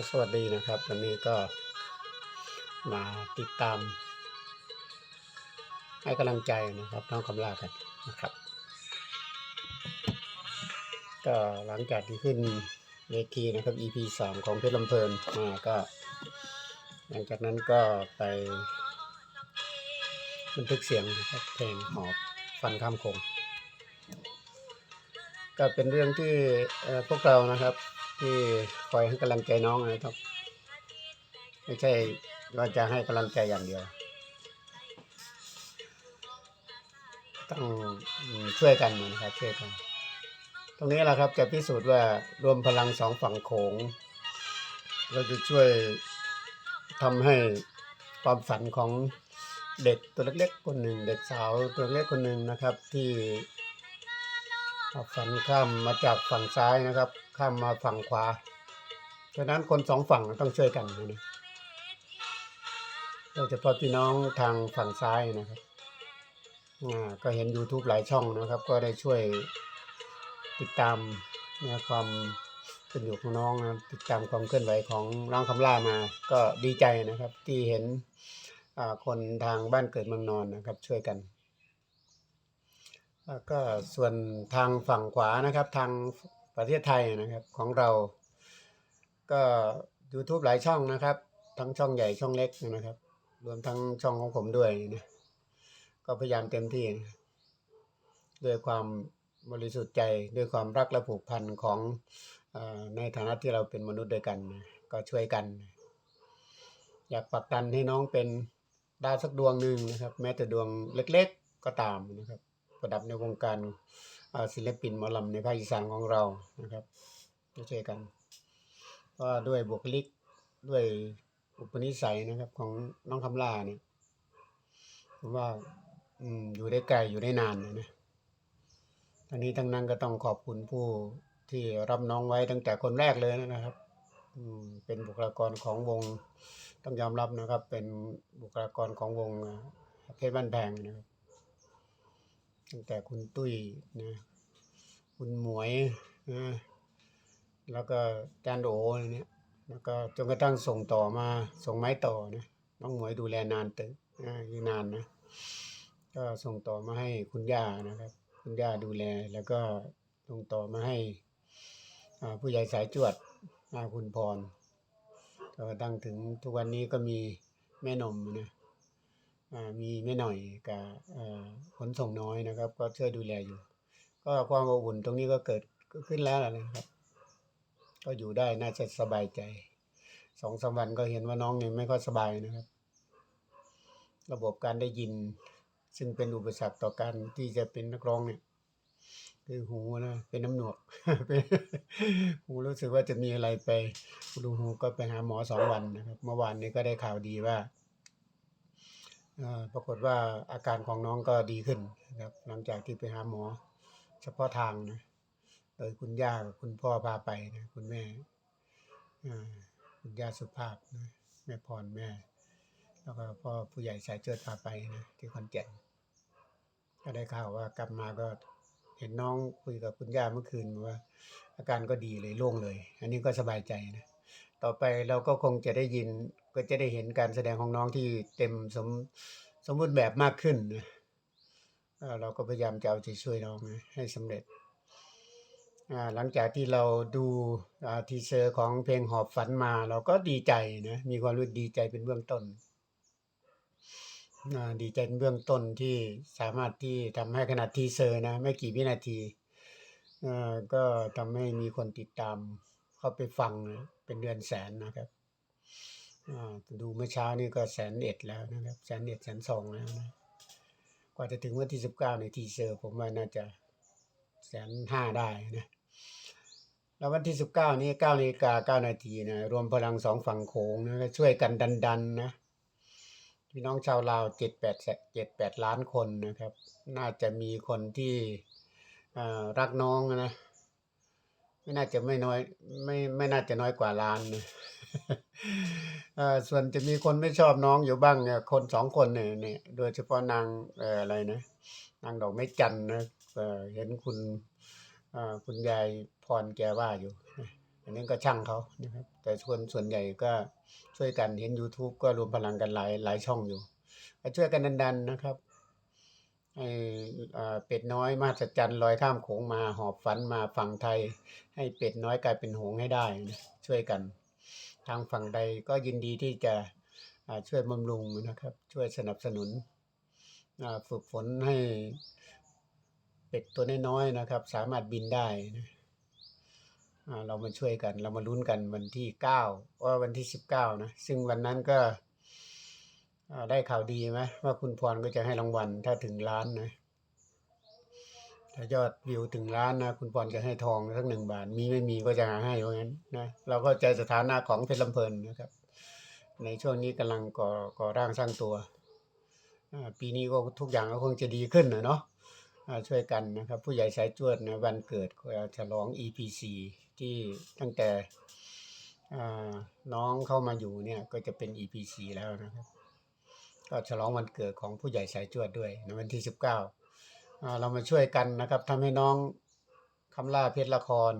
ก็สวัสดีนะครับวันนี้ก็มาติดตาม ให้กำลังใจนะครับน้องคำลากันนะครับ ก็หลังจากที่ขึ้นเวทีนะครับ EP สามของเพชรลำเพลินมาก็ หลังจากนั้นก็ไปบันทึกเสียงนะครับเพลงหอบฟันข้ามคงก็เป็นเรื่องที่พวกเรานะครับ ที่คอยให้กำลังใจน้องนะครับ ไม่ใช่ว่าจะให้กำลังใจอย่างเดียว ต้องช่วยกันนะครับช่วยกัน ตรงนี้แหละครับจะพิสูจน์ว่ารวมพลังสองฝั่งโขง เราจะช่วยทำให้ความฝันของเด็กตัวเล็กๆคนหนึ่ง เด็กสาวตัวเล็กคนหนึ่งนะครับที่ ฝันข้ามมาจากฝั่งซ้ายนะครับ ข้ามมาฝั่งขวาฉะนั้นคนสองฝั่งต้องช่วยกันนะโดยเฉพาะพี่น้องทางฝั่งซ้ายนะครับอ่าก็เห็น YouTube หลายช่องนะครับ ก็ได้ช่วยติดตามนะความเป็นอยู่ของน้องนะติดตามความเคลื่อนไหวของน้องคำล่ามา ก็ดีใจนะครับ ที่เห็นอ่าคนทางบ้านเกิดเมืองนอนนะครับ ช่วยกัน แล้วก็ส่วนทางฝั่งขวานะครับ ทางประเทศไทยนะครับของเรา ก็ YouTube หลายช่องนะครับ ทั้งช่องใหญ่ช่องเล็กนะครับ รวมทั้งช่องของผมด้วยนะก็พยายามเต็มที่นะด้วยความบริสุทธิ์ใจด้วยความรักและผูกพันของอในฐานะที่เราเป็นมนุษย์ด้วยกัน ก็ช่วยกัน อยากผลักดันให้น้องเป็นดาวสักดวงหนึ่งนะครับ แม้แต่ดวงเล็ก ๆก็ตามนะครับ ประดับในวงการศิลปินหมอลำในภาคอีสานของเรานะครับช่วยกันก็ด้วยบุคลิกด้วยอุปนิสัยนะครับของน้องคำลาเนี่ยผมว่าอยู่ได้ไกลอยู่ได้นานนะนะทั้งนี้ทั้งนั้นก็ต้องขอบคุณผู้ที่รับน้องไว้ตั้งแต่คนแรกเลยนะครับเป็นบุคลากรของวงต้องยอมรับนะครับ เป็นบุคลากรของวงเอ่อเพชรบ้านแพงนะครับ ตั้งแต่คุณตุ้ยนะคุณหมวยนะแล้วก็จานโออะไรเนี่ยแล้วก็จนกระทั่งส่งต่อมาส่งไม้ต่อนะน้องหมวยดูแลนานตึงนะอยู่นานนะก็ส่งต่อมาให้คุณย่านะครับ คุณย่าดูแลแล้วก็ส่งต่อมาให้ผู้ใหญ่สายจวดคุณพรก็ตั้งถึงทุกวันนี้ก็มีแม่นมนะ มีแม่หน่อยกับขนส่งน้อยนะครับ ก็ช่วยดูแลอยู่ ก็ความอบอุ่นตรงนี้ก็เกิดก็ขึ้นแล้วนะครับ ก็อยู่ได้น่าจะสบายใจสองสามวันก็เห็นว่าน้องเนี่ยไม่ค่อยสบายนะครับ ระบบการได้ยิน ซึ่งเป็นอุปสรรคต่อการที่จะเป็นนักร้องเนี่ยคือหูนะเป็นน้ำหนวกเป็นหูรู้สึกว่าจะมีอะไรไปดูหูก็ไปหาหมอสองวันนะครับ เมื่อวานนี้ก็ได้ข่าวดีว่า ปรากฏว่าอาการของน้องก็ดีขึ้นนะครับหลังจากที่ไปหาหมอ เฉพาะทางนะโดยคุณย่าคุณพ่อพาไปนะคุณแม่คุณย่าสุภาพนะแม่พรแม่ แล้วก็พ่อผู้ใหญ่สายเจิดพาไปนะที่ขอนแก่นก็ได้ข่าวว่ากลับมาก็เห็นน้องคุยกับคุณย่าเมื่อคืนว่า อาการก็ดีเลยโล่งเลย อันนี้ก็สบายใจนะ ต่อไปเราก็คงจะได้ยินก็จะได้เห็นการแสดงของน้องที่เต็มสมสมบูรณ์แบบมากขึ้นนะเราก็พยายามจะเอาใจช่วยน้องให้สำเร็จ หลังจากที่เราดูทีเซอร์ของเพลงหอบฝันมา เราก็ดีใจนะมีความรู้สึกดีใจเป็นเบื้องต้น ดีใจเป็นเบื้องต้นที่สามารถที่ทำให้ขนาดทีเซอร์นะไม่กี่วินาทีก็ทำให้มีคนติดตามเข้าไปฟังนะ เป็นเดือนแสนนะครับอ่าดูเมื่อเช้านี่ก็แสนเอ็ดแล้วนะครับแสนเอ็ดแสนสองแล้วนะกว่าจะถึงวันที่สิบเก้าในทีเซอร์ผมว่าน่าจะแสนห้าได้นะแล้ววันที่สิบเก้านี้เก้านาฬิกาเก้านาทีนะรวมพลังสองฝั่งโขงนะช่วยกันดันดันๆนะพี่น้องชาวลาวเจ็ดแปดเจ็ดแปดล้านคนนะครับ น่าจะมีคนที่อ่ารักน้องนะ ไม่น่าจะไม่น้อย ไม่ไม่น่าจะน้อยกว่าล้านนะเออส่วนจะมีคนไม่ชอบน้องอยู่บ้างเนี่ยคนสองคนเนี่ยเนี่ยโดยเฉพาะนางเอออะไรนะนางดอกไม้จันนะเออเห็นคุณเออคุณยายพรแกว่าอยู่ อันนี้ก็ช่างเขานะครับแต่ส่วนส่วนใหญ่ก็ช่วยกันเห็น YouTube ก็รวมพลังกันหลายหลายช่องอยู่ช่วยกันดันๆนะครับ เป็ดน้อยมหัจรรย์ลอยข้ามโขงมาหอบฝันมาฝั่งไทย ให้เป็ดน้อยกลายเป็นหงส์ให้ได้นะช่วยกัน ทางฝั่งใดก็ยินดีที่จะช่วยบำรุงนะครับ ช่วยสนับสนุนฝึกฝนให้เป็ดตัวน้อยๆนะครับ สามารถบินได้นะเรามาช่วยกัน เรามาลุ้นกันวันที่เก้าว่าวันที่สิบเก้านะ ซึ่งวันนั้นก็ ได้ข่าวดีไหมว่าคุณพรก็จะให้รางวัลถ้าถึงล้านนะ ถ้ายอดวิวถึงล้านนะ คุณปอนจะให้ทองสักหนึ่งบาท มีไม่มีก็จะหาให้ว่าะงั้นนะเราก็ใจสถานะของเพชรลำเพลินนะครับ ในช่วงนี้กำลังก่อก่อร่างสร้างตัวปีนี้ก็ทุกอย่างก็คงจะดีขึ้นนะเนาะช่วยกันนะครับ ผู้ใหญ่สายจวดนะวันเกิดก็ฉลอง EPC ที่ตั้งแต่อน้องเข้ามาอยู่เนี่ยก็จะเป็น EPC แล้วนะครับ ก็ฉลองวันเกิดของผู้ใหญ่สายจวดด้วยในวันที่สิบเก้าเรามาช่วยกันนะครับทำให้น้องคำล่าเพชรละคร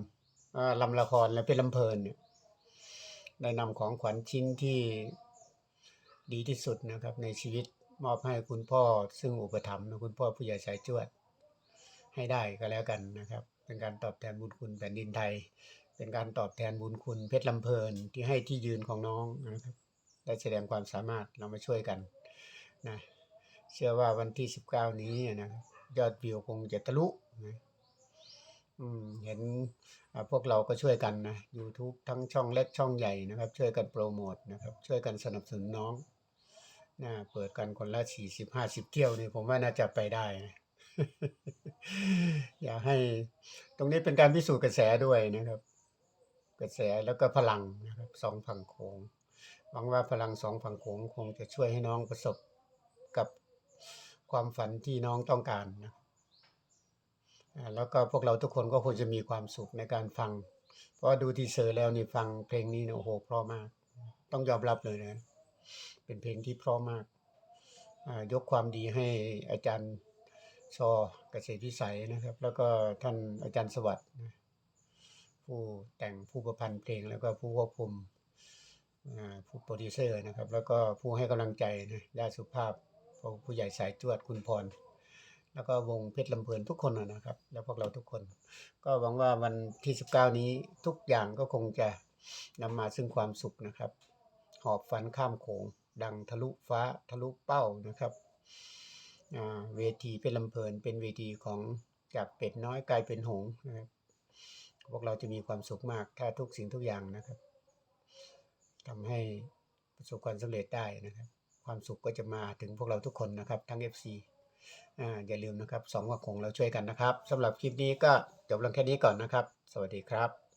อ่าลำละครและเพชรลำเพลินเนี่ยได้นำของขวัญชิ้นที่ดีที่สุดนะครับ ในชีวิตมอบให้คุณพ่อซึ่งอุปถัมภ์นะคุณพ่อผู้ใหญ่สายจวด ให้ได้ก็แล้วกันนะครับ เป็นการตอบแทนบุญคุณแผ่นดินไทย เป็นการตอบแทนบุญคุณเพชรลำเพลินที่ให้ที่ยืนของน้องนะครับได้แสดงความสามารถเรามาช่วยกัน นะเชื่อว่าวันที่สิบเก้านี้นะครับยอดวิวคงจะทะลุนะเห็นพวกเราก็ช่วยกันนะ YouTube ทั้งช่องเล็กช่องใหญ่นะครับ ช่วยกันโปรโมทนะครับ ช่วยกันสนับสนุนน้องนะเปิดกันคนละสี่สิบห้าสิบเที่ยวนี่ผมว่าน่าจะไปได้นะอยากให้ตรงนี้เป็นการพิสูจน์กระแสด้วยนะครับ กระแสแล้วก็พลังนะครับสองฝั่งโขงหวังว่าพลังสองฝั่งโขงคงจะช่วยให้น้องประสบ กับความฝันที่น้องต้องการนะแล้วก็พวกเราทุกคนก็คงจะมีความสุขในการฟัง เพราะดูทีเซอร์แล้วนี่ฟังเพลงนี้เนี่ยโอ้โหเพราะมาก ต้องยอมรับเลยนะเป็นเพลงที่เพราะมากยกความดีให้อาจารย์ชอเกษตรวิสัยนะครับ แล้วก็ท่านอาจารย์สวัสดิ์นะผู้แต่งผู้ประพันธ์เพลงแล้วก็ผู้ควบคุมผู้โปรดิวเซอร์นะครับ แล้วก็ผู้ให้กำลังใจนะญาติสุภาพ ผู้ใหญ่สายจวดคุณพร แล้วก็วงเพชรลำเพลินทุกคนนะครับ แล้วพวกเราทุกคน ก็หวังว่าวันที่ 19 นี้ทุกอย่างก็คงจะนำมาซึ่งความสุขนะครับ หอบฝันข้ามโขงดังทะลุฟ้าทะลุเป้านะครับเวทีเพชรลำเพลินเป็นเวทีของจากเป็ดน้อยกลายเป็นหงส์นะครับพวกเราจะมีความสุขมากถ้าทุกสิ่งทุกอย่างนะครับทำให้ประสบความสำเร็จได้นะครับ ความสุขก็จะมาถึงพวกเราทุกคนนะครับทั้ง FC อ่าอย่าลืมนะครับสองวักของเราช่วยกันนะครับสำหรับคลิปนี้ก็จบลงแค่นี้ก่อนนะครับ สวัสดีครับ